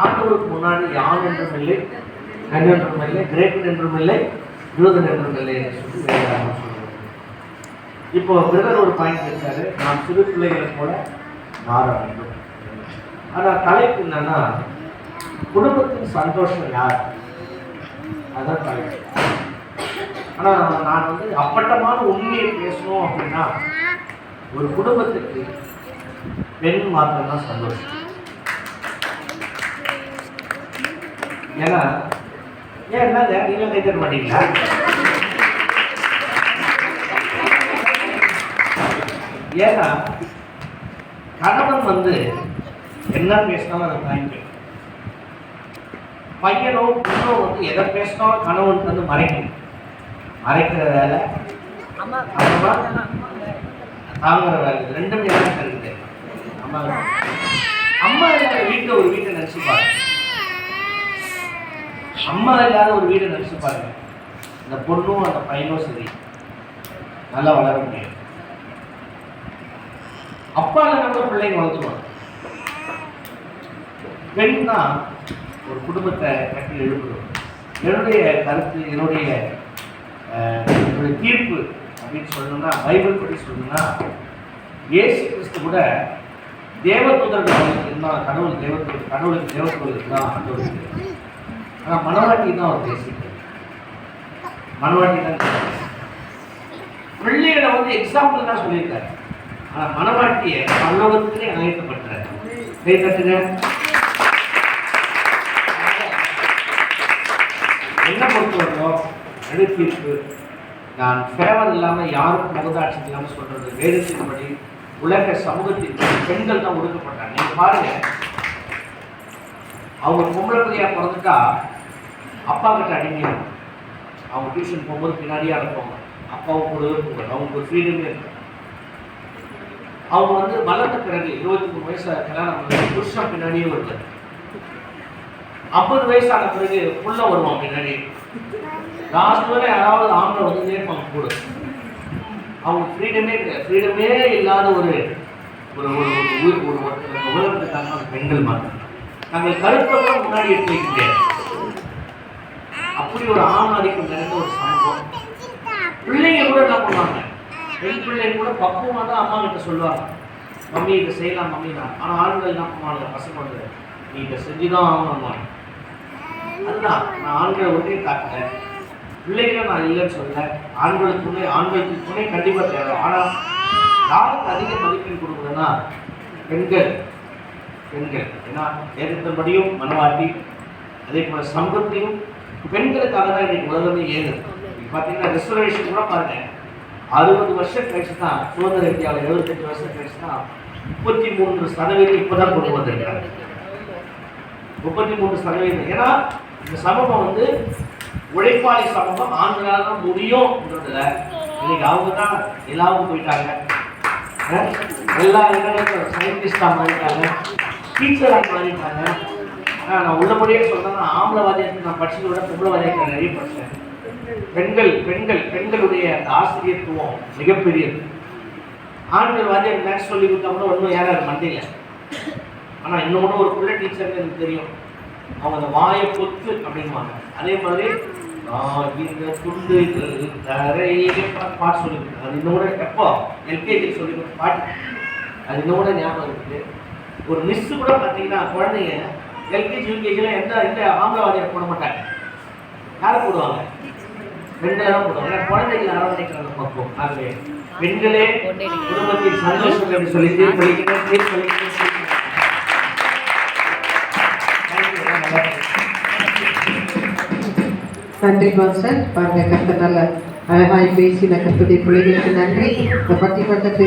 ஆண்டவருக்கு முன்னாடி யான் என்றும் இல்லை கண் என்றும் இல்லை கிரேட் என்றும் இல்லை யூதன் என்றும் இல்லை என்று சொல்லி இப்போ பிரதர் ஒரு பாயிண்ட் வச்சாரு நாம் சிறு பிள்ளைகளை போல மாற வேண்டும். ஆனால் தலைப்பு என்னன்னா குடும்பத்தின் சந்தோஷம் யார்? அதான் தலைப்பு. ஆனால் நான் வந்து அப்பட்டமான உண்மையை பேசணும் அப்படின்னா ஒரு குடும்பத்துக்கு பெண் மாத்திரம்தான் சந்தோஷம். ஏன்னா ஏன் என்னங்க நீங்களும் கை தர மாட்டீங்களா? ஏன்னா கணவன் வந்து என்ன பேசினாலும் அதை தாங்கிக்கும் பையனோ பொண்ணோ வந்து எதை பேசினாலும் கணவன் வந்து மறைக்கும் மறைக்கிற வேலை அப்புறமா தாங்குற வேலை. ரெண்டும் யாரும் இருக்குது அம்மா அம்மா வீட்டில் ஒரு வீட்டை நினச்சி பாருங்க அம்மா இல்லாத ஒரு வீடை நினச்சி பாருங்க. அந்த பொண்ணும் அந்த பையனும் சரி. நல்லா வளர முடியும் அப்பா நம்ம பிள்ளைங்க வளர்த்துவாங்க பெண் தான் ஒரு குடும்பத்தை கட்டி எழுப்புறோம். என்னுடைய கருத்து என்னுடைய என்னுடைய தீர்ப்பு அப்படின்னு சொல்லணும்னா பைபிள் படி சொல்லணும்னா இயேசு கிறிஸ்து கூட தேவதூதர்கள் இருந்தால் கடவுள் தேவதூதர் கடவுளுக்கு தேவதூதருக்கு தான் ஆண்டவருக்கு ஆனால் மனவாட்டி தான் அவர் பேசிட்டார் மனவாட்டி தான் பிள்ளைகளை வந்து எக்ஸாம்பிள் தான் சொல்லியிருக்காரு. ஆனால் மனவாட்டியை பல்லவத்திலே அழைக்கப்பட்டார் கை தட்டுங்க என்ன பொறுத்தவரைக்கும் எழுத்தீர்ப்பு நான் ஃபேவர் இல்லாமல் யாருக்கும் முகதாட்சி இல்லாமல் சொல்கிறது வேதத்தின்படி உலக சமூகத்தின் பெண்கள் தான் ஒடுக்கப்பட்டாங்க. நீங்கள் பாருங்க. அவங்க பொம்பளை பிள்ளையாக பிறந்துட்டா அப்பா கிட்ட அடிங்க. அவங்க டியூஷன் போகும்போது பின்னாடியே அனுப்புவாங்க அப்பாவும் கூடவே போவாங்க அவங்க ஒரு ஃப்ரீடமே இருக்கும் அவங்க வந்து வளர்ந்த பிறகு இருபத்தி மூணு வயசு கல்யாணம் பண்ணி புருஷன் பின்னாடியே வருது ஐம்பது வயசான பிறகு புள்ள வருவான் பின்னாடி லாஸ்ட் வரை யாராவது ஆம்பளை வந்து இருப்பாங்க கூட. அவங்க ஃப்ரீடமே ஃப்ரீடமே இல்லாத ஒரு ஒரு ஒரு ஒரு உயிர் ஒரு உலகத்துக்காக பெண்கள் மாதிரி. நாங்கள் கருத்தை முன்னாடி எடுத்து வைக்கிறேன் அப்படி ஒரு ஆணாதிக்கம் நிறைந்த ஒரு சமூகம். பிள்ளைங்க கூட என்ன பண்ணுவாங்க? பெண் பிள்ளைங்க கூட பக்குவமாக தான் அம்மா கிட்ட சொல்லுவாங்க. மம்மி இதை செய்யலாம் மம்மி தான் ஆனால் ஆண்கள் என்ன பண்ணுவாங்க? பசங்க வந்து நீ இதை செஞ்சு தான் ஆகணும் அதுதான். நான் ஆண்களை ஒன்றே காட்டல பிள்ளைகளை நான் இல்லைன்னு சொல்ல ஆண்களுக்கு துணை ஆண்களுக்கு துணை கண்டிப்பாக தேவை. ஆனால் யாருக்கு அதிக மதிப்பெண் கொடுக்குறதுன்னா பெண்கள். பெண்கள். ஏன்னா ஏற்றபடியும் மனவாட்டி அதே போல சமூகத்தையும் பெண்களுக்காக தான் இன்னைக்கு ஏங்குது இப்போ பார்த்தீங்கன்னா ரிசர்வேஷன் கூட பாருங்க. அறுபது வருஷம் கழிச்சு தான் சுதந்திர இந்தியாவில் எழுபத்தெட்டு வருஷம் கழிச்சு தான் முப்பத்தி மூன்று சதவீதம் இப்போதான் கொண்டு வந்திருக்காங்க. முப்பத்தி மூணு சதவீதம். ஏன்னா இந்த சமூகம் வந்து உழைப்பாளி சமூகம் ஆண்களால் தான் முடியும்ன்றதுல இன்னைக்கு அவங்க தான் எல்லாவும் போயிட்டாங்க. எல்லா இடங்களுக்கும் சயின்டிஸ்டாக மாறிட்டாங்க. டீச்சராக மாறிட்டாங்க. நான் உள்ளபடியே சொல்றேன்னா ஆம்பளை வாதியத்துக்கு நான் படிச்சதை விட பொம்பளை நிறைய படிச்சேன் பெண்கள் பெண்கள் பெண்களுடைய அந்த ஆசிரியத்துவம் மிகப்பெரியது. ஆண்கள் வாத்தியம் மேக்ஸ் சொல்லி கொடுத்தா கூட ஒன்றும் ஏறாது மண்டையில். ஆனால் இன்னும் கூட ஒரு பிள்ளை டீச்சருக்கு எனக்கு தெரியும். அவங்க அந்த வாயை பொத்து அப்படின்வாங்க அதே மாதிரி இந்த துண்டு தரையிலே பாட்டு சொல்லி கொடுத்தாங்க. அது இன்னும் கூட எப்போ எல்கேஜி சொல்லி கொடுத்த பாட்டு. அது இன்னும் கூட ஞாபகம் இருக்குது ஒரு மிஸ்ஸு கூட பார்த்தீங்கன்னா குழந்தைங்க எல்கேஜி யூகேஜியில் எந்த எந்த ஆம்பளவாதியார் போட மாட்டாங்க? யாரை போடுவாங்க? பெண்களை தான் போடுவாங்க. ஏன்னா குழந்தைகளை அரவணைக்கிற ஆகவே பெண்களே குடும்பத்தில் சந்தோஷம் என்று சொல்லி தீர்ப்பளிக்கிறேன் தீர்ப்பளிக்கிறேன் நன்றி மாஸ்டர். பாருங்க கத்த நல்ல அழகாய் பேசின கத்துடைய பிள்ளைகளுக்கு நன்றி. இந்த பட்டிமன்றத்தை